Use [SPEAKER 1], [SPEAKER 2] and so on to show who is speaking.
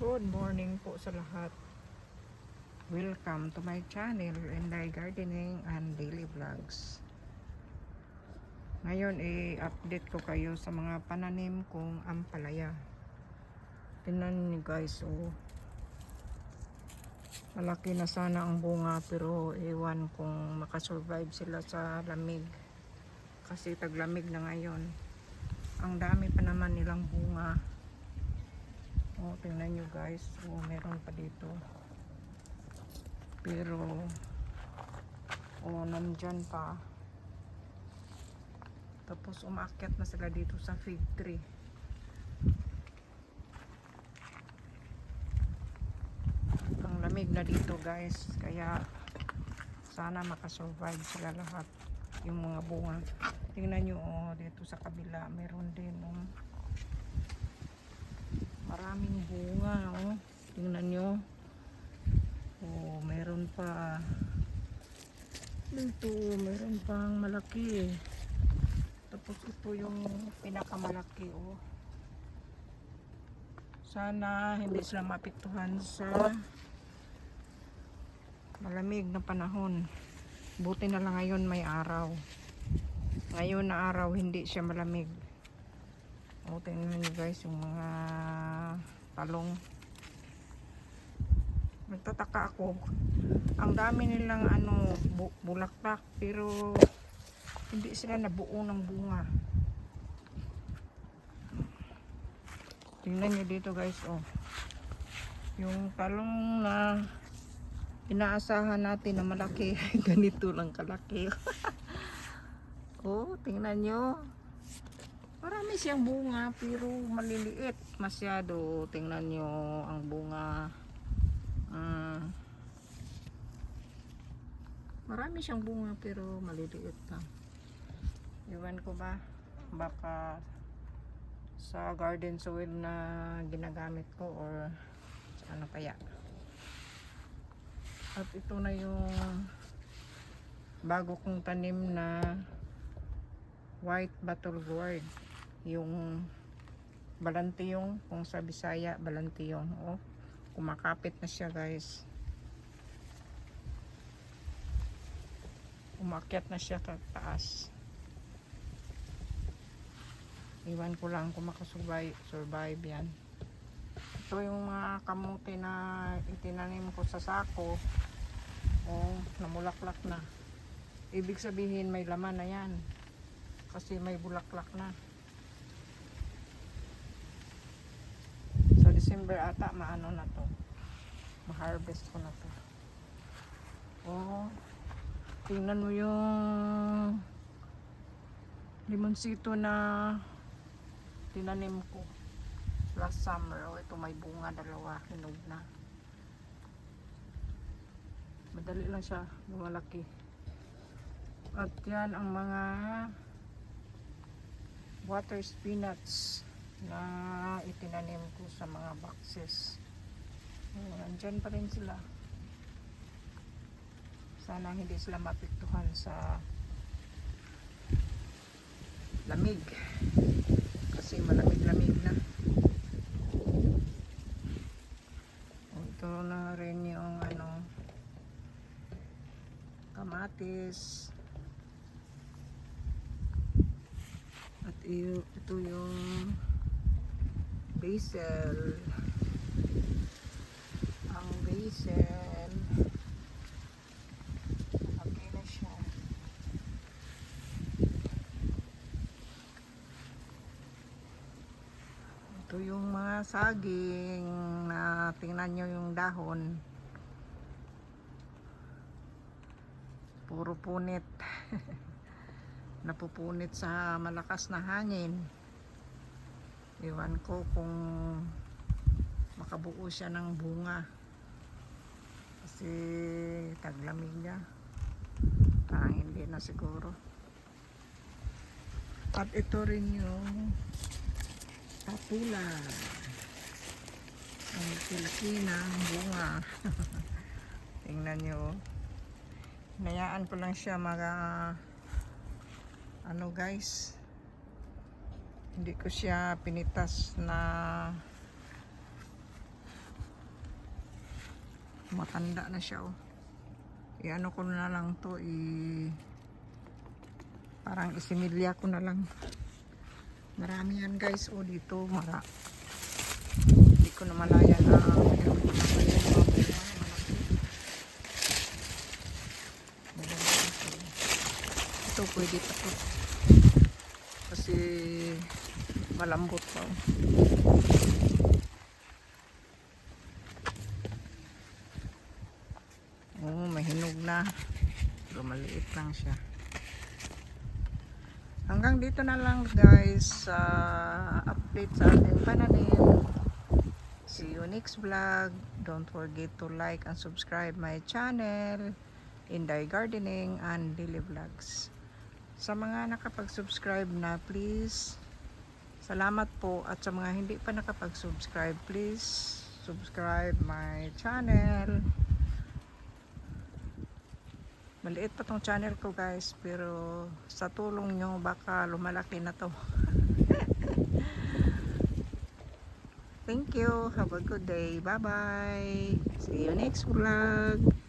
[SPEAKER 1] Good morning po sa lahat. Welcome to my channel, Enday Gardening and Daily Vlogs. Ngayon, i-update ko kayo sa mga pananim kong ampalaya. Tingnan niyo guys, oh. Malaki na sana ang bunga pero ewan kung makasurvive sila sa lamig. Kasi taglamig na ngayon. Ang dami pa naman nilang bunga. Oh, tingnan nyo guys. Oh, meron pa dito. Pero, oh, nandyan pa. Tapos, umakyat na sila dito sa fig tree. Ang lamig na dito guys. Kaya, sana makasurvive sila lahat. Yung mga bunga. Tingnan nyo, oh, dito sa kabila. Meron din, oh. Bunga, oh. Tingnan nyo. Oh, meron pa. Dito, meron pang malaki. Tapos ito yung pinakamalaki, oh. Sana hindi sila mapiktuhan sa malamig na panahon. Buti na lang ngayon may araw. Ngayon na araw, hindi siya malamig. O, tingnan nyo guys, yung mga talong. Nagtataka ako. Ang dami nilang ano, bu bulaklak, pero hindi sila nabuo ng bunga. Tingnan nyo dito guys, oh. Yung talong na inaasahan natin na malaki, ganito lang kalaki. oh, tingnan nyo. Marami siyang bunga pero maliliit masyado. Tingnan nyo ang bunga. Mm. Marami siyang bunga pero maliliit lang. Iwan ko ba? Baka sa garden soil na ginagamit ko or sa ano kaya. At ito na yung bago kong tanim na white battle gourd yung balantiyong kung sa Bisaya balantiyong oh. Kumakapit na siya guys. Umakyat na siya taas. Iwan ko lang kung makasurvive survive yan. Ito yung mga kamuti na itinanim ko sa sako. Oh namulaklak na. Ibig sabihin may laman na yan. Kasi may bulaklak na sa December ata maano na to. Ma-harvest ko na to. Oh tingnan mo yung limonsito na tinanim ko. Last summer oh ito may bunga dalawa hinog na. Madali lang siya lumalaki. At yan ang mga water spinach na itinanim ko sa mga boxes. Oh, nandyan pa rin sila. Sana hindi sila mapiktuhan sa lamig. Kasi malamig-lamig na. Ito na rin yung ano kamatis. At ito yung basil. Ang basil. Okay na siya. Ito yung mga saging na tingnan nyo yung dahon. Puro punit. napupunit sa malakas na hangin iwan ko kung makabuo siya ng bunga. Kasi taglamig niya. Parang hindi na siguro. At ito rin yung papula. Ang laki ng bunga. Tingnan nyo Hinayaan ko lang siya mga ano guys hindi ko siya pinitas na matanda na siya oh. I-ano ko na lang to i parang isimilya ko na lang. Marami yan guys oh dito mara. Hindi ko na malaya na. Ito pwede pa to. Kasi malambot pa oh. Oo, may hinog na. Pero maliit lang siya. Hanggang dito na lang guys sa update sa ating pananim. See you next vlog. Don't forget to like and subscribe my channel Inday Gardening and Daily Vlogs. Sa mga nakapag-subscribe na, please, salamat po. At sa mga hindi pa nakapag-subscribe, please, subscribe my channel. Maliit pa tong channel ko guys, pero sa tulong nyo, baka lumalaki na to. Thank you. Have a good day. Bye-bye. See you next vlog.